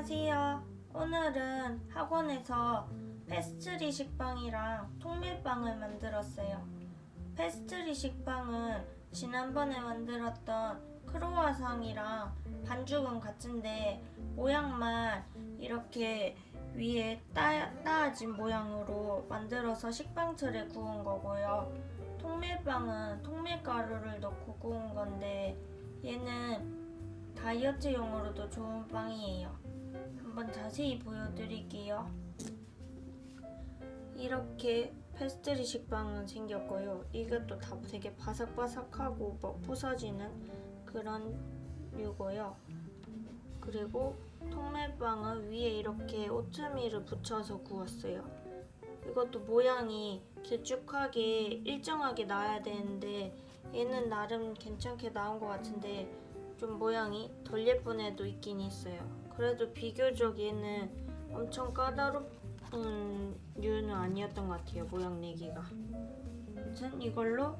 안녕하세요. 오늘은 학원에서 페스트리 식빵이랑 통밀빵을 만들었어요. 페스트리 식빵은 지난번에 만들었던 크로와상이랑 반죽은 같은데 모양만 이렇게 위에 따, 따아진 모양으로 만들어서 식빵 틀에 구운 거고요. 통밀빵은 통밀가루를 넣고 구운 건데 얘는 다이어트용으로도 좋은 빵이에요. 한번 자세히 보여드릴게요. 이렇게 페스트리 식빵은 생겼고요. 이것도 다 되게 바삭바삭하고 막 부서지는 그런 류고요. 그리고 통밀빵은 위에 이렇게 오트밀을 붙여서 구웠어요. 이것도 모양이 길쭉하게 일정하게 나야 되는데 얘는 나름 괜찮게 나온 것 같은데 좀 모양이 덜 예쁜 애도 있긴 있어요. 그래도 비교적 얘는 엄청 까다롭은 류는 아니었던 것 같아요. 모양 내기가. 아무튼 이걸로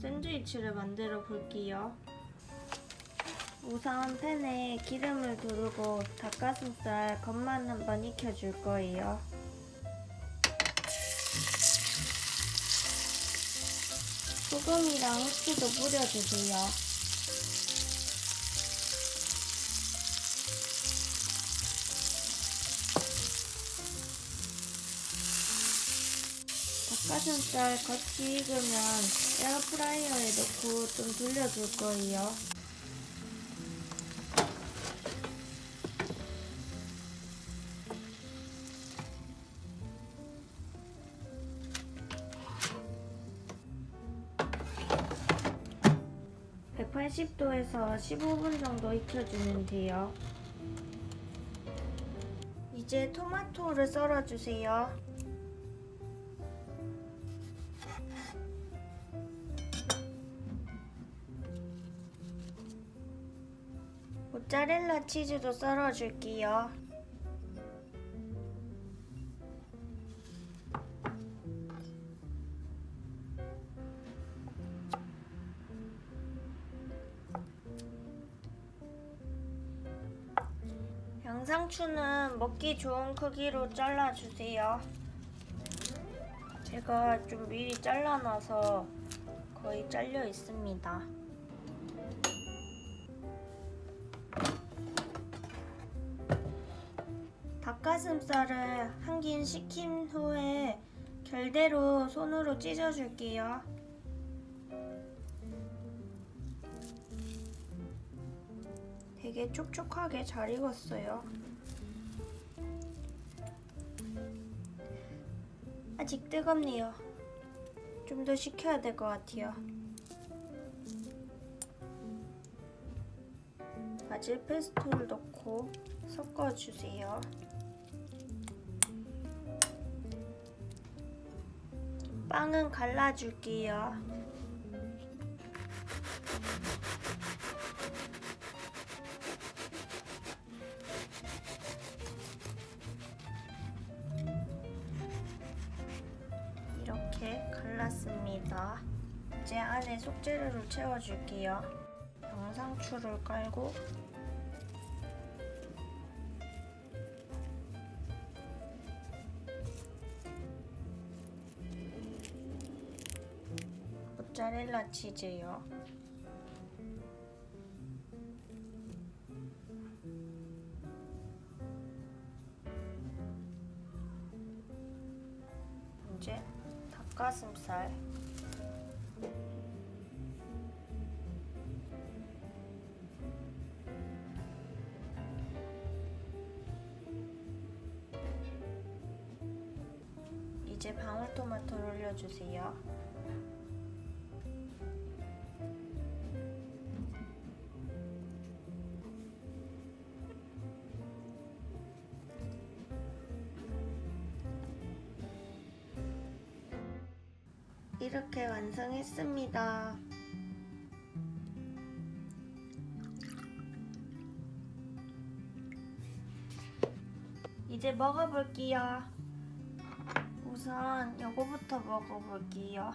샌드위치를 만들어 볼게요. 우선 팬에 기름을 두르고 닭가슴살 겉만 한번 익혀줄 거예요. 소금이랑 후추도 뿌려주세요. 닭가슴살 겉이 익으면 에어프라이어에 넣고 좀 돌려줄 거예요. (180도에서) (15분) 정도 익혀주면 돼요 이제 토마토를 썰어 주세요 모짜렐라 치즈도 썰어 줄게요 양상추는 먹기 좋은 크기로 잘라주세요. 제가 좀 미리 잘라놔서 거의 잘려 있습니다. 닭가슴살을 한김 식힌 후에 결대로 손으로 찢어줄게요. 되게 촉촉하게 잘 익었어요. 아직 뜨겁네요. 좀 더 식혀야 될 것 같아요. 바질 페스토를 넣고 섞어주세요. 빵은 갈라줄게요. 이렇게 갈랐습니다. 이제 안에 속재료를 채워줄게요. 양상추를 깔고 모짜렐라 치즈요. 이제 닭가슴살 이제 방울토마토를 올려주세요. 이렇게 완성했습니다. 이제 먹어볼게요. 우선 요거부터 먹어볼게요.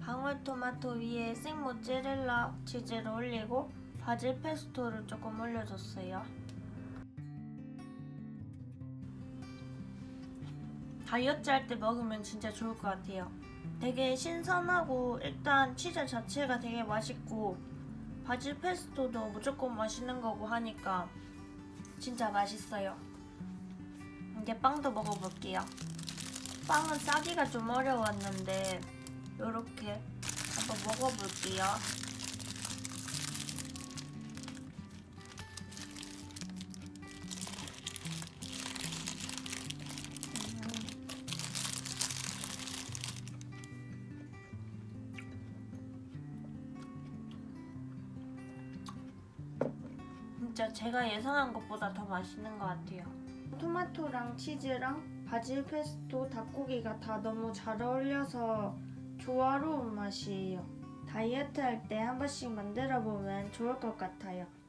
방울토마토 위에 생 모짜렐라 치즈를 올리고 바질 페스토를 조금 올려줬어요. 다이어트 할 때 먹으면 진짜 좋을 것 같아요. 되게 신선하고 일단 치즈 자체가 되게 맛있고 바질 페스토도 무조건 맛있는 거고 하니까 진짜 맛있어요. 이제 빵도 먹어볼게요. 빵은 싸기가 좀 어려웠는데 요렇게 한번 먹어볼게요. 진짜 제가 예상한 것보다 더 맛있는 것 같아요. 토마토랑 치즈랑 바질 페스토 닭고기가 다 너무 잘 어울려서 조화로운 맛이에요. 다이어트 할 때 한 번씩 만들어 보면 좋을 것 같아요.